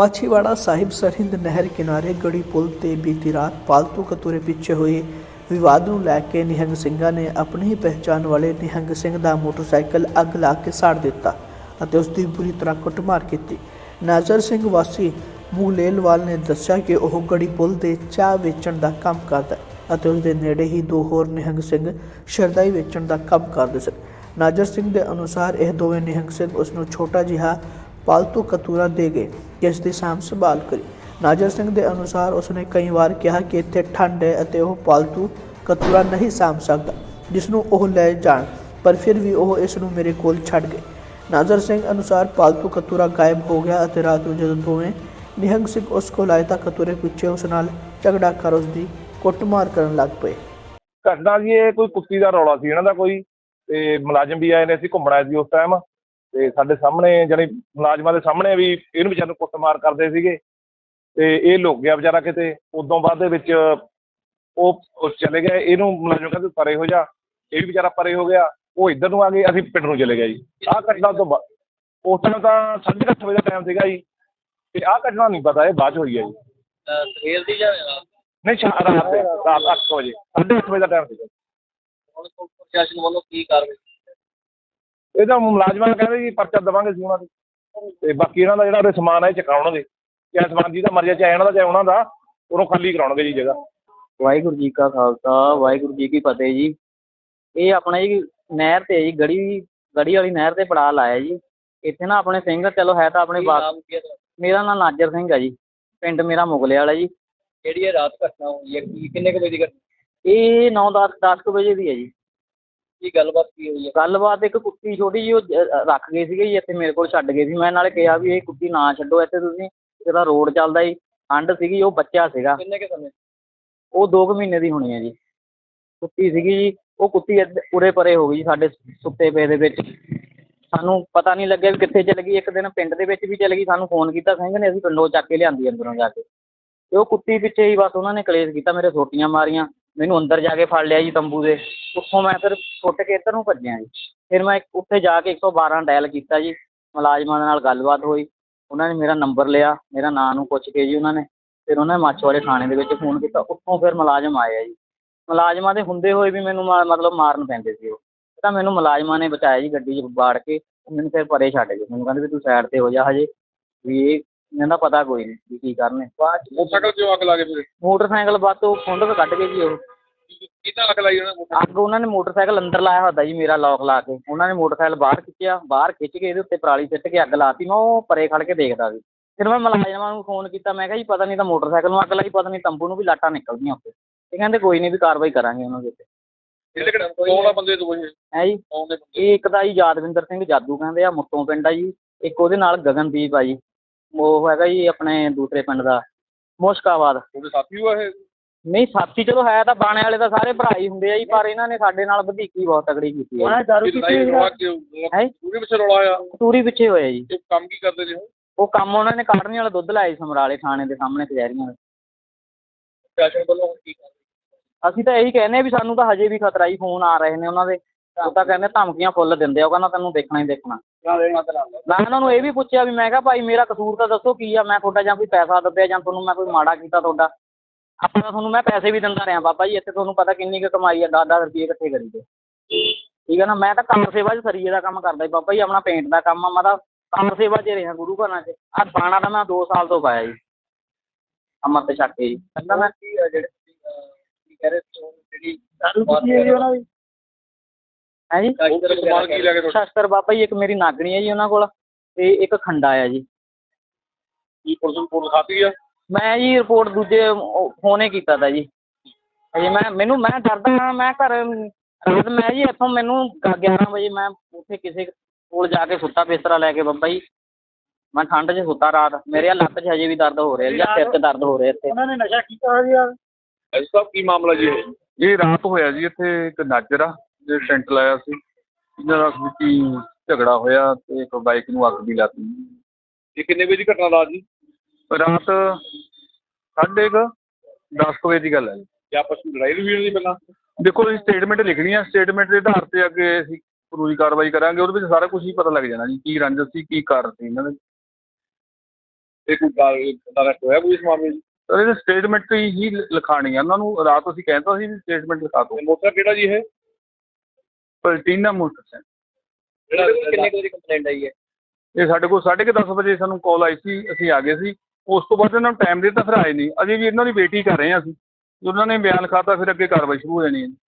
ਮਾਛੀਵਾੜਾ ਸਾਹਿਬ ਸਰਹਿੰਦ ਨਹਿਰ ਕਿਨਾਰੇ ਗੜੀ ਪੁਲ ਤੇ ਬੀਤੀ ਰਾਤ ਪਾਲਤੂ ਕਤੂਰੇ ਪਿੱਛੇ ਹੋਏ ਵਿਵਾਦ ਨੂੰ ਲੈ ਕੇ ਨਿਹੰਗ ਸਿੰਘਾਂ ਨੇ ਆਪਣੀ ਹੀ ਪਹਿਚਾਣ ਵਾਲੇ ਨਿਹੰਗ ਸਿੰਘ ਦਾ ਮੋਟਰਸਾਈਕਲ ਅੱਗ ਲਾ ਕੇ ਸਾੜ ਦਿੱਤਾ ਅਤੇ ਉਸ ਦੀ ਬੁਰੀ ਤਰ੍ਹਾਂ ਕੁੱਟਮਾਰ ਕੀਤੀ। ਨਾਜ਼ਰ ਸਿੰਘ ਵਾਸੀ ਮੂਲੇਲਵਾਲ ਨੇ ਦੱਸਿਆ ਕਿ ਉਹ ਗੜੀ ਪੁਲ ਦੇ ਚਾਹ ਵੇਚਣ ਦਾ ਕੰਮ ਕਰਦਾ ਅਤੇ ਉਸ ਦੇ ਨੇੜੇ ਹੀ ਦੋ ਹੋਰ ਨਿਹੰਗ ਸਿੰਘ ਸ਼ਰਦਾਈ ਵੇਚਣ ਦਾ ਕੰਮ ਕਰਦੇ ਸਨ। ਨਾਜ਼ਰ ਸਿੰਘ ਦੇ ਅਨੁਸਾਰ ਇਹ ਦੋਵੇਂ ਨਿਹੰਗ ਸਿੰਘ ਉਸ ਨੂੰ ਛੋਟਾ ਜਿਹਾ ਪਾਲਤੂ ਕਤੂਰਾ ਦੇ ਗਏ, ਜਿਸ ਦੀ ਸਾਂਭ ਸੰਭਾਲ ਕਰੀ। ਨਾਜ਼ਰ ਸਿੰਘ ਦੇ ਅਨੁਸਾਰ ਉਸਨੇ ਕਈ ਵਾਰ ਕਿਹਾ ਕਿ ਇੱਥੇ ਠੰਡ ਹੈ ਅਤੇ ਉਹ ਪਾਲਤੂ ਕਤੂਰਾ ਨਹੀਂ ਸਾਂਭ ਸਕਦਾ ਜਿਸ ਨੂੰ ਉਹ ਲੈ ਜਾਣ, ਪਰ ਫਿਰ ਵੀ ਉਹ ਇਸ ਨੂੰ ਮੇਰੇ ਕੋਲ ਛੱਡ ਗਏ। ਨਾਜ਼ਰ ਸਿੰਘ ਅਨੁਸਾਰ ਪਾਲਤੂ ਕਤੂਰਾ ਗਾਇਬ ਹੋ ਗਿਆ ਅਤੇ ਰਾਤ ਨੂੰ ਜਦੋਂ ਦੋਵੇਂ ਨਿਹੰਗ ਸਿੰਘ ਉਸ ਕੋਲ ਆਏ ਤਾਂ ਕਤੂਰੇ ਪਿੱਛੇ ਉਸ ਨਾਲ ਝਗੜਾ ਕਰ ਉਸ ਦੀ ਕੁੱਟਮਾਰ ਕਰਨ ਲੱਗ ਪਏ। ਘਟਨਾ ਜੀ, ਇਹ ਕੋਈ ਕੁੱਤੀ ਦਾ ਰੌਲਾ ਸੀ ਇਹਨਾਂ ਦਾ ਕੋਈ, ਤੇ ਮੁਲਾਜ਼ਮ ਵੀ ਆਏ ਨੇ, ਅਸੀਂ ਘੁੰਮਣ ਆਏ ਸੀ ਉਸ ਟਾਈਮ ਤੇ ਸਾਡੇ ਸਾਹਮਣੇ ਜਾਣੀ ਮੁਲਾਜ਼ਮਾਂ ਦੇ ਸਾਹਮਣੇ ਵੀ ਇਹਨੂੰ ਵਿਚਾਰ ਨੂੰ ਕੁੱਟਮਾਰ ਕਰਦੇ ਸੀਗੇ ਤੇ ਇਹ ਲੁਕ ਗਿਆ ਵਿਚਾਰਾ ਕਿਤੇ। ਉਦੋਂ ਬਾਅਦ ਦੇ ਵਿੱਚ ਉਹ ਉਹ ਚਲੇ ਗਏ ਇਹਨੂੰ ਮੁਲਾਜ਼ਮ ਕਹਿੰਦੇ ਪਰੇ ਹੋ ਜਾ ਇਹ ਵੀ ਵਿਚਾਰਾ ਪਰੇ ਹੋ ਗਿਆ ਉਹ ਇੱਧਰ ਨੂੰ ਆ ਗਏ ਅਸੀਂ ਪਿੰਡ ਨੂੰ ਚਲੇ ਗਏ ਜੀ। ਆਹ ਘਟਨਾ ਤੋਂ ਬਾਅਦ ਉਸ ਟਾਈਮ ਤਾਂ ਸਾਢੇ ਕੁ ਅੱਠ ਵਜੇ ਦਾ ਟਾਈਮ ਸੀਗਾ ਜੀ ਤੇ ਆਹ ਘਟਨਾ ਨਹੀਂ ਪਤਾ ਇਹ ਬਾਅਦ 'ਚ ਹੋਈ ਹੈ ਜੀ। ਸਵੇਰ ਦੀ ਜਾਂ ਨਹੀਂ ਸ਼ਾ ਰਾਤ ਦੇ ਰਾਤ 8 ਵਜੇ ਸਾਢੇ ਅੱਠ ਵਜੇ ਦਾ ਟਾਈਮ ਸੀਗਾ ਹੁਣ ਪ੍ਰਸ਼ਾਸਨ ਵੱਲੋਂ ਕੀ ਕਾਰਵਾਈ? ਇਹ ਤਾਂ ਮੁਲਾਜ਼ਮਾਂ ਨੂੰ ਕਹਿੰਦੇ ਜੀ ਪਰਚਾ ਦੇਵਾਂਗੇ ਜੀ ਉਹਨਾਂ ਦੇ ਤੇ ਬਾਕੀ ਇਹਨਾਂ ਦਾ ਜਿਹੜਾ ਉਹਦੇ ਸਮਾਨ ਹੈ ਚਕਾਉਣਗੇ ਚਾਹੇ ਸਮਾਨ ਜਿਹਦਾ ਮਰਜ਼ੀ ਚਾਹੇ ਇਹਨਾਂ ਦਾ ਚਾਹੇ ਉਹਨਾਂ ਦਾ ਉਹਨੂੰ ਖਾਲੀ ਕਰਾਉਣਗੇ ਜੀ ਜਗ੍ਹਾ। ਵਾਹਿਗੁਰੂ ਜੀ ਕਾ ਖਾਲਸਾ ਵਾਹਿਗੁਰੂ ਜੀ ਕੀ ਫਤਿਹ ਜੀ। ਇਹ ਆਪਣਾ ਜੀ ਨਹਿਰ ਤੇ ਜੀ ਗੜੀ ਗੜੀ ਵਾਲੀ ਨਹਿਰ ਤੇ ਪੜਾ ਲਾਇਆ ਜੀ। ਇੱਥੇ ਨਾ ਆਪਣੇ ਸਿੰਘ ਚਲੋ ਹੈ ਤਾਂ ਆਪਣੇ ਮੇਰਾ ਨਾਮ ਨਾਜਰ ਸਿੰਘ ਹੈ ਜੀ। ਪਿੰਡ ਮੇਰਾ ਮੁਗਲੇ ਵਾਲਾ ਜੀ। ਜਿਹੜੀ ਇਹ ਰਾਤ ਘਟਨਾ ਹੋਈ ਹੈ? ਕੀ ਕਿੰਨੇ ਕੁ ਵਜੇ ਦੀ ਘਟਨਾ? ਇਹ 9 10 10 ਕੁ ਵਜੇ ਦੀ ਹੈ ਜੀ। ਕੀ ਗੱਲਬਾਤ ਕੀ ਹੋਈ ਹੈ? ਗੱਲਬਾਤ ਇੱਕ ਕੁੱਤੀ ਛੋਟੀ ਜੀ ਉਹ ਰੱਖ ਗਏ ਸੀਗੇ ਜੀ ਇੱਥੇ ਮੇਰੇ ਕੋਲ ਛੱਡ ਗਏ ਸੀ। ਮੈਂ ਨਾਲੇ ਕਿਹਾ ਵੀ ਇਹ ਕੁੱਤੀ ਨਾ ਛੱਡੋ ਇੱਥੇ ਤੁਸੀਂ ਇਹਦਾ ਰੋਡ ਚੱਲਦਾ ਜੀ ਠੰਡ ਸੀਗੀ ਉਹ ਬੱਚਾ ਸੀਗਾ। ਕਿੰਨੇ ਕੁ ਸਮੇਂ? ਉਹ 2 ਕੁ ਮਹੀਨੇ ਦੀ ਹੋਣੀ ਹੈ ਜੀ। ਕੁੱਤੀ ਸੀਗੀ ਜੀ ਉਹ ਕੁੱਤੀ ਉਰੇ ਪਰੇ ਹੋ ਗਈ ਜੀ ਸਾਡੇ ਸੁੱਤੇ ਪਏ ਦੇ ਵਿੱਚ। ਸਾਨੂੰ ਪਤਾ ਨਹੀਂ ਲੱਗਿਆ ਵੀ ਕਿੱਥੇ ਚਲ ਗਈ। ਇੱਕ ਦਿਨ ਪਿੰਡ ਦੇ ਵਿੱਚ ਵੀ ਚਲ ਗਈ ਸਾਨੂੰ ਫੋਨ ਕੀਤਾ ਸਿੰਘ ਨੇ ਅਸੀਂ ਪਿੰਡੋਂ ਚੱਕ ਕੇ ਲਿਆਂਦੀ ਅੰਦਰੋਂ ਜਾ ਕੇ। ਤੇ ਉਹ ਕੁੱਤੀ ਪਿੱਛੇ ਹੀ ਬਸ ਉਹਨਾਂ ਨੇ ਕਲੇਸ਼ ਕੀਤਾ ਮੇਰੇ ਸੋਟੀਆਂ ਮਾਰੀਆਂ। ਮੈਨੂੰ ਅੰਦਰ ਜਾ ਕੇ ਫੜ ਲਿਆ ਜੀ ਤੰਬੂ ਦੇ। ਉੱਥੋਂ ਮੈਂ ਫਿਰ ਛੁੱਟ ਕੇ ਇੱਧਰ ਨੂੰ ਭੱਜਿਆ ਜੀ। ਫਿਰ ਮੈਂ ਇੱਕ- ਉੱਥੇ ਜਾ ਕੇ 112 ਡਾਇਲ ਕੀਤਾ ਜੀ। ਮੁਲਾਜ਼ਮਾਂ ਦੇ ਨਾਲ ਗੱਲਬਾਤ ਹੋਈ। ਉਹਨਾਂ ਨੇ ਮੇਰਾ ਨੰਬਰ ਲਿਆ। ਮੇਰਾ ਨਾਂ ਨੂੰ ਪੁੱਛ ਕੇ ਜੀ ਉਹਨਾਂ ਨੇ। ਫਿਰ ਉਹਨਾਂ ਨੇ ਮਾਛੀਵਾੜੇ ਥਾਣੇ ਦੇ ਵਿੱਚ ਫੋਨ ਕੀਤਾ। ਉੱਥੋਂ ਫਿਰ ਮੁਲਾਜ਼ਮ ਆਏ ਆ ਜੀ। ਮੁਲਾਜ਼ਮਾਂ ਦੇ ਹੁੰਦੇ ਹੋਏ ਵੀ ਮੈਨੂੰ ਮਾ- ਮਤਲਬ ਮਾਰਨ ਪੈਂਦੇ ਸੀ ਉਹ। ਤਾਂ ਮੈਨੂੰ ਮੁਲਾਜ਼ਮਾਂ ਨੇ ਬਚਾਇਆ ਜੀ ਗੱਡੀ 'ਚ ਬਾੜ ਕੇ। ਮੈਨੂੰ ਫਿਰ ਪਰੇ ਛੱਡ ਗਏ। ਮੈਨੂੰ ਕਹਿੰਦੇ ਵੀ ਤੂੰ ਸਾਈਡ ਤੇ ਹੋ ਜਾ ਹਜੇ। ਵੀ ਇਹ ਇਹਨਾਂ ਦਾ ਪਤਾ ਕੋਈ ਨਹੀਂ ਵੀ ਕੀ ਕਰਨੇ। ਬਾਅਦ 'ਚ ਮੋਟਰਸਾਈਕਲ ਕਿਉਂ ਅੱਗ ਲਾ ਕੇ ਫਿਰ? ਮੋਟਰਸਾਈਕਲ ਬਸ ਉਹ ਫੁੰਡ ਤੋਂ ਕੱਢ ਕੇ ਜੀ ਉਹ। ਕਿੱਦਾਂ ਅੱਗ ਲਾਈ ਉਹਨਾਂ ਨੇ ਅੱਗ ਉਹਨਾਂ ਨੇ ਮੋਟਰਸਾਈਕਲ ਅੰਦਰ ਲਾਇਆ ਹੁੰਦਾ ਜੀ ਮੇਰਾ ਲੌਕ ਲਾ ਕੇ। ਉਹਨਾਂ ਨੇ ਮੋਟਰਸਾਈਕਲ ਬਾਹਰ ਖਿੱਚਿਆ ਬਾਹਰ ਖਿੱਚ ਕੇ ਇਹਦੇ ਉੱਤੇ ਪਰਾਲੀ ਸਿੱਟ ਕੇ ਅੱਗ ਲਾਤੀ। ਮੈਂ ਉਹ ਪਰੇ ਖੜ ਕੇ ਦੇਖਦਾ ਸੀ। ਫਿਰ ਮੈਂ ਮੁਲਾਜ਼ਮਾਂ ਨੂੰ ਫੋਨ ਕੀਤਾ ਮੈਂ ਕਿਹਾ ਜੀ ਪਤਾ ਨਹੀਂ ਤਾਂ ਮੋਟਰਸਾਈਕਲ ਨੂੰ ਅੱਗ ਲਾਈ ਪਤਾ ਨਹੀਂ ਤੰਬੂ ਨੂੰ ਵੀ ਲਾਟਾਂ ਨਿਕਲਦੀਆਂ ਉੱਤੇ ਇਹ ਕਹਿੰਦੇ ਕੋਈ ਨਹੀਂ ਵੀ ਕਾਰਵਾਈ ਕਰਾਂਗੇ ਉਹਨਾਂ ਦੇ ਉੱਤੇ। ਇਹਦੇ ਕਿਹੜੇ ਕੌਣ ਆ ਬੰਦੇ ਦੋ ਇਹ ਹੈ ਜੀ? ਕੌਣ ਦੇ ਬੰਦੇ? ਇਹ ਇੱਕ ਤਾਂ ਜੀ ਯਾਦਵਿੰਦਰ ਸਿੰਘ ਜਾਦੂ ਕਹਿੰਦੇ ਆ ਮੁੱਤੋਂ ਪਿੰਡ ਆ ਜੀ। ਇੱਕ ਉਹਦੇ ਨਾਲ ਗਗਨਦੀਪ ਆ ਜੀ। ਉਹ ਹੈਗਾ ਜੀ ਆਪਣੇ ਦੂਸਰੇ ਪਿੰਡ ਦਾ ਮੁਸ਼ਕਾਬਾਦ। ਉਹਦੇ ਸਾਥੀ ਹੋਆ ਇਹ ਨਹੀਂ ਸਾਥੀ ਚਲੋ ਹੈ ਤਾਂ ਬਾਣੇ ਵਾਲੇ ਤਾਂ ਸਾਰੇ ਭਰਾ ਹੀ ਹੁੰਦੇ ਆ ਜੀ ਪਰ ਇਹਨਾਂ ਨੇ ਸਾਡੇ ਨਾਲ ਵਧੀਕੀ ਬਹੁਤ ਤਗੜੀ ਕੀਤੀ ਹੈ ਕਿਉਂ? ਹੈਂ? ਪੂਰੇ ਪਿੱਛੇ ਰੌਲਾ ਆ ਤੂਰੀ ਪਿੱਛੇ ਹੋਇਆ ਜੀ। ਇਹ ਕੰਮ ਕੀ ਕਰਦੇ ਨੇ ਉਹ? ਉਹ ਕੰਮ ਉਹਨਾਂ ਨੇ ਕਾੜਨੀ ਵਾਲਾ ਦੁੱਧ ਲਾਇਆ ਸੀ ਸਮਰਾਲੇ ਥਾਣੇ ਦੇ ਸਾਹਮਣੇ ਕਚਹਿਰੀਆਂ ਦੇ। ਪ੍ਰਸ਼ਾਸਨ ਵੱਲੋਂ ਹੁਣ ਕੀ ਕਰ ਅਸੀਂ ਤਾਂ ਇਹੀ ਕਹਿੰਦੇ ਆ ਵੀ ਸਾਨੂੰ ਤਾਂ ਹਜੇ ਵੀ ਖਤਰਾ ਹੀ ਫੋਨ ਆ ਰਹੇ ਨੇ ਉਹਨਾਂ ਦੇ। ਉਹ ਤਾਂ ਕਹਿੰਦੇ ਧਮਕੀਆਂ ਫੁੱਲ ਦਿੰਦੇ ਆ, ਉਹ ਕਹਿੰਦਾ ਤੈਨੂੰ ਦੇਖਣਾ ਹੀ ਦੇਖਣਾ। ਮੈਂ ਉਹਨਾਂ ਨੂੰ ਇਹ ਵੀ ਪੁੱਛਿਆ ਵੀ ਮੈਂ ਕਿਹਾ ਭਾਈ ਮੇਰਾ ਕਸੂਰ ਤਾਂ ਦੱਸੋ ਕੀ ਆ, ਮੈਂ ਤੁਹਾਡਾ ਜਾਂ ਕੋਈ ਪੈਸਾ ਦੱਬਿਆ ਜਾਂ ਤੁਹਾਨੂੰ ਮੈਂ ਕੋਈ ਮਾੜਾ ਕੀਤਾ ਤੁਹਾਡਾ? ਆਪਾਂ ਤੁਹਾਨੂੰ ਮੈਂ ਪੈਸੇ ਵੀ ਦਿੰਦਾ ਰਿਹਾ, ਬਾਬਾ ਜੀ, ਇੱਥੇ ਤੁਹਾਨੂੰ ਪਤਾ ਕਿੰਨੀ ਕੁ ਕਮਾਈ ਆ 10-10 ਰੁਪਏ ਇਕੱਠੇ ਕਰੀਦੇ ਠੀਕ ਹੈ ਨਾ, ਮੈਂ ਤਾਂ ਕੰਮ ਸੇਵਾ 'ਚ ਸਰੀਏ ਦਾ ਕੰਮ ਕਰਦਾ ਜੀ ਬਾਬਾ ਜੀ, ਆਪਣਾ ਪੇਂਟ ਦਾ ਕੰਮ ਆ, ਮੈਂ ਤਾਂ ਕੰਮ ਸੇਵਾ 'ਚ ਰਿਹਾ ਗੁਰੂ ਘਰਾਂ 'ਚ। ਆਹ ਬਾਣਾ ਤਾਂ ਮੈਂ 2 ਸਾਲ ਤੋਂ ਪਾਇਆ ਜੀ, ਅੰਮ੍ਰਿਤ ਛਕ ਕੇ ਜੀ। ਕਹਿੰਦਾ ਮੈਂ ਕੀ ਜਿਹੜੇ ਕਹਿ ਰਹੇ ਜਿਹੜੀ ਹੈ ਜੀ? ਉਹਨਾਂ ਦੀ ਹੈ ਜੀ ਉਹ ਸਮਾਨ ਕੀ ਲੈ ਕੇ ਤੁਹਾਡੇ? ਸ਼ਸਤਰ ਬਾਬਾ ਜੀ ਇੱਕ ਮੇਰੀ ਨਾਗਣੀ ਹੈ ਜੀ ਉਹਨਾਂ ਕੋਲ ਤੇ ਇੱਕ ਖੰਡਾ ਆ ਜੀ। ਕੀ ਪੁਲਿਸ ਨੂੰ ਰਿਪੋਰਟ ਲਿਖਾਤੀ ਆ? ਮੈਂ ਜੀ ਰਿਪੋਰਟ ਦੂਜੇ ਫੋਨੇ ਕੀਤਾ ਤਾ ਜੀ। ਅਜੇ ਮੈਂ ਮੈਨੂੰ ਮੈਂ ਡਰਦਾ ਹਾਂ ਮੈਂ ਘਰ ਰਾਤ ਮੈਂ ਜੀ ਇੱਥੋਂ ਮੈਨੂੰ 11 ਵਜੇ ਮੈਂ ਉੱਥੇ ਕਿਸੇ ਕੋਲ ਜਾ ਕੇ ਸੁੱਤਾ ਬਿਸਤਰਾ ਲੈ ਕੇ ਬਾਬਾ ਜੀ। ਮੈਂ ਠੰਡ 'ਚ ਸੁੱਤਾ ਰਾਤ ਮੇਰੇ ਆਹ ਲੱਤ 'ਚ ਹਜੇ ਵੀ ਦਰਦ ਹੋ ਰਿਹਾ ਜੀ ਆਹ ਸਿਰ 'ਚ ਦਰਦ ਹੋ ਰਿਹਾ ਇੱਥੇ। ਉਹਨਾਂ ਨੇ ਨਸ਼ਾ ਕੀਤਾ ਹੋਇਆ ਐਸ ਸਾਹਿਬ ਕੀ ਮਾਮਲਾ ਜੀ ਇਹ? ਇਹ ਰਾਤ ਹੋਇਆ ਜੀ ਇੱਥੇ ਇੱਕ ਨਾਜਰ ਆ ਜੇ ਟੈਂਟ ਲਾਇਆ ਸੀ ਇਹਨਾਂ ਦਾ ਹੀ ਝਗੜਾ ਹੋਇਆ ਤੇ ਇੱਕ ਬਾਈਕ ਨੂੰ ਅੱਗ ਵੀ ਲਾਤੀ ਇਹ ਕਿੰਨੇ ਵਜੇ ਦੀ ਘਟਨਾ ਰਾਤ ਜੀ? ਰਾਤ ਸਾਢੇ ਕੁ ਦਸ ਕੁ ਵਜੇ ਦੀ ਗੱਲ ਹੈ ਜੀ। ਕਿ ਆਪਸ ਵਿੱਚ ਲੜਾਈ ਵੀ ਹੋਈ ਪਹਿਲਾਂ? ਦੇਖੋ ਅਸੀਂ ਸਟੇਟਮੈਂਟ ਲਿਖਣੀ ਆ ਸਟੇਟਮੈਂਟ ਦੇ ਆਧਾਰ ਤੇ ਅੱਗੇ ਅਸੀਂ ਪੂਰੀ ਕਾਰਵਾਈ ਕਰਾਂਗੇ ਉਹਦੇ ਵਿੱਚ ਸਾਰਾ ਕੁਝ ਹੀ ਪਤਾ ਲੱਗ ਜਾਣਾ ਜੀ ਕੀ ਰੰਜਿਸ਼ ਸੀ ਕੀ ਕਾਰਨ ਸੀ ਇਹਨਾਂ ਦੇ। ਤੇ ਕੋਈ ਗੱਲ ਅਰੈਸਟ ਹੋਇਆ ਕੋਈ ਇਸ ਮਾਮਲੇ 'ਚ ਸਰ ਇਹਦੇ ਸਟੇਟਮੈਂਟ ਹੀ ਲ- ਲਿਖਾਣੀ ਆ ਉਹਨਾਂ ਨੂੰ ਰਾਤ ਅਸੀਂ ਕਹਿੰਦਾ ਸੀ ਵੀ ਸਟੇਟਮੈਂਟ ਲਿਖਾ ਦਿਓ। ਤੇ ਮੋਟਰ ਕਿਹੜਾ ਜੀ ਇਹ? Platina motorcycle. ਜਿਹੜਾ ਕਿੰਨੇ ਕੁ ਵਜੇ ਕੰਪਲੇਂਟ ਆਈ ਹੈ? ਇਹ ਸਾਡੇ ਕੋਲ 10:30 ਵਜੇ ਸਾਨੂੰ ਕਾਲ ਆਈ ਸੀ ਅਸੀਂ ਆ ਗਏ ਸੀ। ਉਸ ਤੋਂ ਬਾਅਦ ਇਹਨਾਂ ਨੂੰ ਟਾਈਮ ਦਿੱਤਾ ਫਿਰ ਆਏ ਨਹੀਂ। ਅਜੇ ਵੀ ਇਹਨਾਂ ਦੀ ਵੇਟ ਹੀ ਕਰ ਰਹੇ ਹਾਂ ਅਸੀਂ। ਉਹਨਾਂ ਨੇ ਬਿਆਨ ਲਿਖਾਤਾ ਫਿਰ ਅੱਗੇ ਕਾਰਵਾਈ ਸ਼ੁਰੂ ਹੋ ਜਾਣੀ ਹੈ।